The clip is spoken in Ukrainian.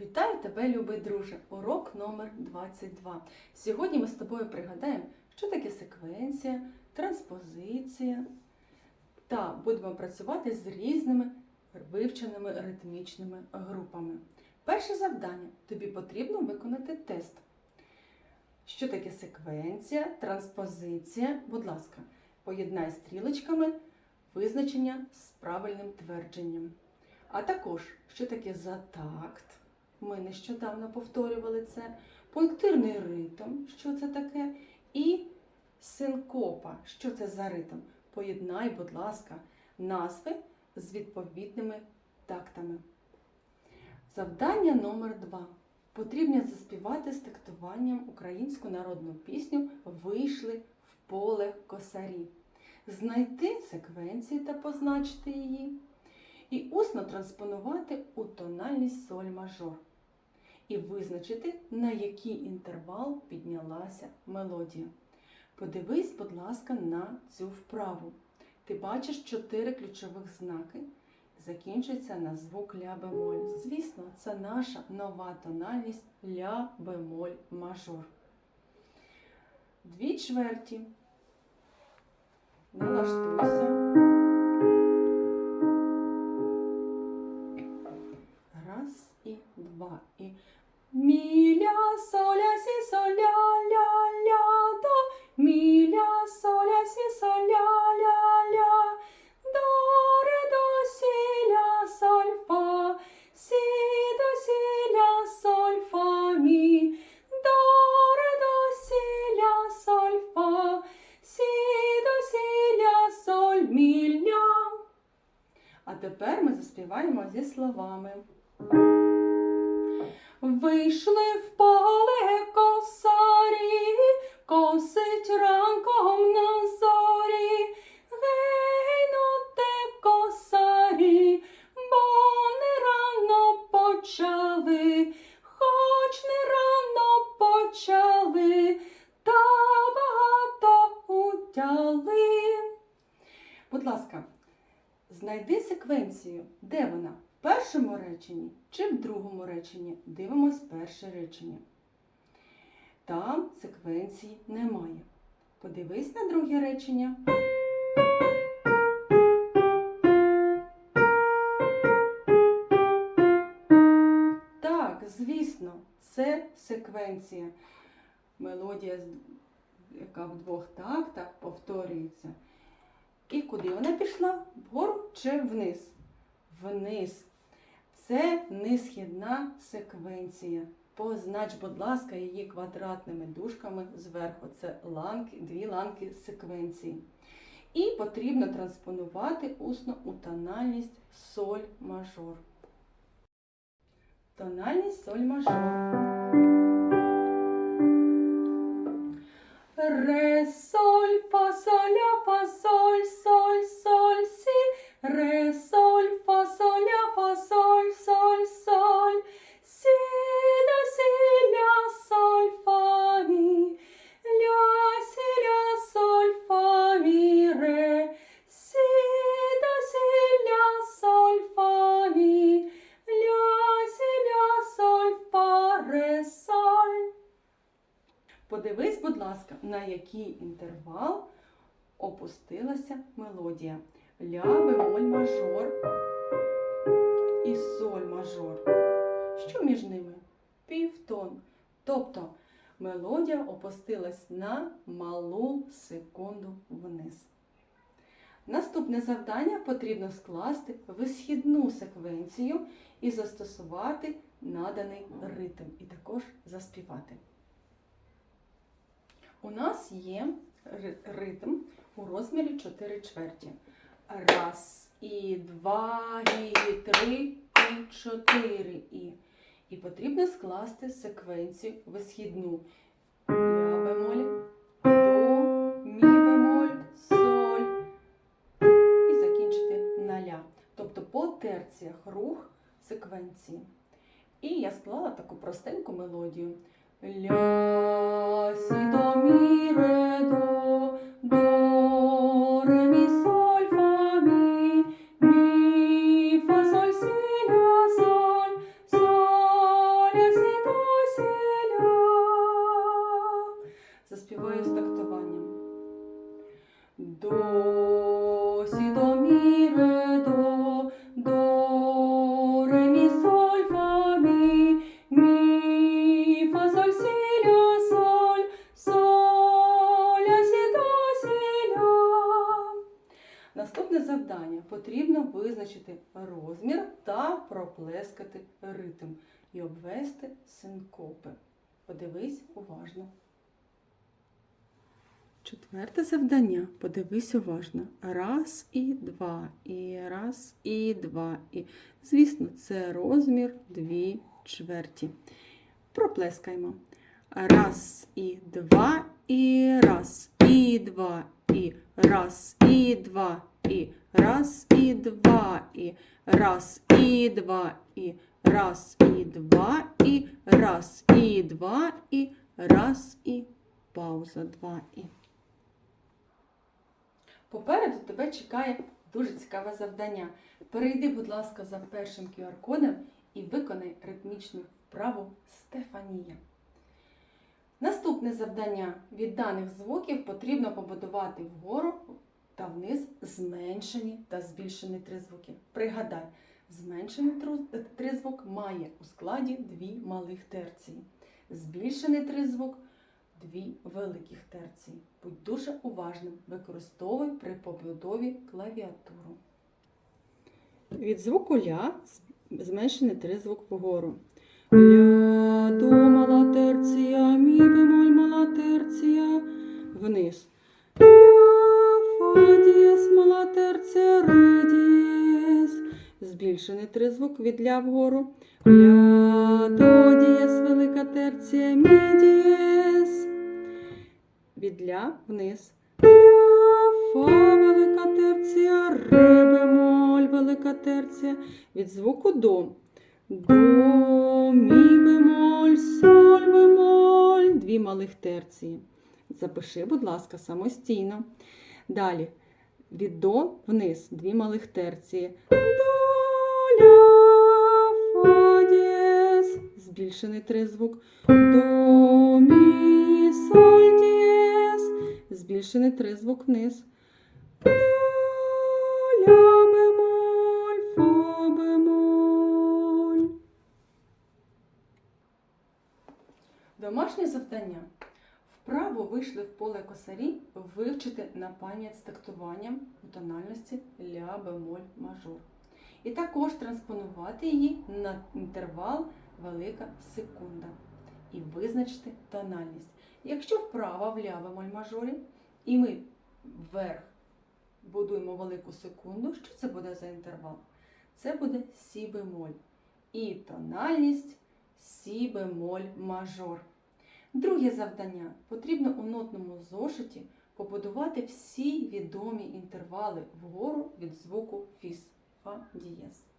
Вітаю тебе, любий друже! Урок номер 22. Сьогодні ми з тобою пригадаємо, що таке секвенція, транспозиція та будемо працювати з різними вивченими ритмічними групами. Перше завдання тобі потрібно виконати тест. Що таке секвенція, транспозиція? Будь ласка, поєднай стрілочками визначення з правильним твердженням. А також, що таке затакт. Ми нещодавно повторювали це. Пунктирний ритм, що це таке, і синкопа, що це за ритм. Поєднай, будь ласка, назви з відповідними тактами. Завдання номер 2 Потрібно заспівати з тактуванням українську народну пісню Вийшли в поле косарі. Знайти секвенцію та позначити її. І усно транспонувати у тональність соль мажор. І визначити, на який інтервал піднялася мелодія. Подивись, будь ласка, на цю вправу. Ти бачиш чотири ключових знаки. Закінчується на звук ля бемоль. Звісно, це наша нова тональність ля бемоль мажор. Дві чверті. Налаштуйся. І два. І мі, ля, соля, сі, соля, ля, ля, до. Мі, ля, соля, сі, соля, ля, ля. До, ре, до, сі, ля, соль, фа. Сі, до, сі, ля, соль, фа, мі. До, ре, до, сі, ля, соль, фа. Сі, до, сі, ля, соль, мі, ля. А тепер ми заспіваємо зі словами. Вийшли в поле косарі, косить ранком на зорі. Гей, ну те косарі, бо не рано почали, хоч не рано почали, та багато утяли. Будь ласка, знайди секвенцію. Де вона? Першому реченні чи в другому реченні? Дивимось перше речення. Там секвенції немає. Подивись на друге речення. Так, звісно, це секвенція. Мелодія, яка в двох тактах повторюється. І куди вона пішла? Вгору чи вниз? Вниз. Це несхідна секвенція. Познач, будь ласка, її квадратними дужками зверху. Це ланки, дві ланки секвенції. І потрібно транспонувати усно у тональність соль мажор. Тональність соль мажор. Ре, соль, фа, соль, фа, соль, соль, соль, сі. Ре, соль, ласка, на який інтервал опустилася мелодія. Ля бемоль мажор і соль мажор. Що між ними? Півтон. Тобто мелодія опустилась на малу секунду вниз. Наступне завдання потрібно скласти висхідну секвенцію і застосувати наданий ритм, і також заспівати. У нас є ритм у розмірі 4 чверті. Раз, і два, і три, і чотири і. І потрібно скласти секвенцію висхідну. Ля бемоль, до, мі бемоль, соль. І закінчити на ля. Тобто по терціях рух секвенції. І я склала таку простеньку мелодію. Ля, сі, до, мі, до, до, оплескати ритм і обвести синкопи. Подивись уважно. Четверте завдання. Подивись уважно. Раз і два, і раз, і два. І, звісно, це розмір дві чверті. Проплескаємо. Раз і два, і раз, і два, і раз, і два, раз, і два, і раз, і два, і раз, і два, і раз, і два, і раз, і пауза, два, і. Попереду тебе чекає дуже цікаве завдання. Перейди, будь ласка, за першим QR-кодом і виконай ритмічну вправу Стефанія. Наступне завдання від даних звуків потрібно побудувати вгору та вниз зменшені та збільшені тризвуки. Пригадай, зменшений тризвук має у складі дві малих терції. Збільшений тризвук дві великих терції. Будь дуже уважним, використовуй при побудові клавіатуру. Від звуку ля зменшений тризвук вгору. Ля, до мала терція, мі бемоль мала терція вниз. Ля, фа дієс мала терція, ре дієс. Збільшений тризвук від ля вгору. Ля, велика терція, мі дієс. Від ля вниз. Ля, фа велика терція, ре бемоль велика терція. Від звуку до. До, мі бемоль, соль бемоль. Дві малих терції. Запиши, будь ласка, самостійно. Далі. Від до вниз. Дві малих терції. До, ля, фа дієс. Збільшений тризвук. До, мі, соль дієс. Збільшений тризвук вниз. До, ля, бемоль, фа бемоль. Домашнє завдання. Вправо вийшли в поле косарі вивчити на пам'ять з тактуванням у тональності ля бемоль мажор. І також транспонувати її на інтервал велика секунда. І визначити тональність. Якщо вправа в ля бемоль мажорі, і ми вверх будуємо велику секунду, що це буде за інтервал? Це буде сі бемоль. І тональність сі бемоль мажор. Друге завдання. Потрібно у нотному зошиті побудувати всі відомі інтервали вгору від звуку фіс фа дієс.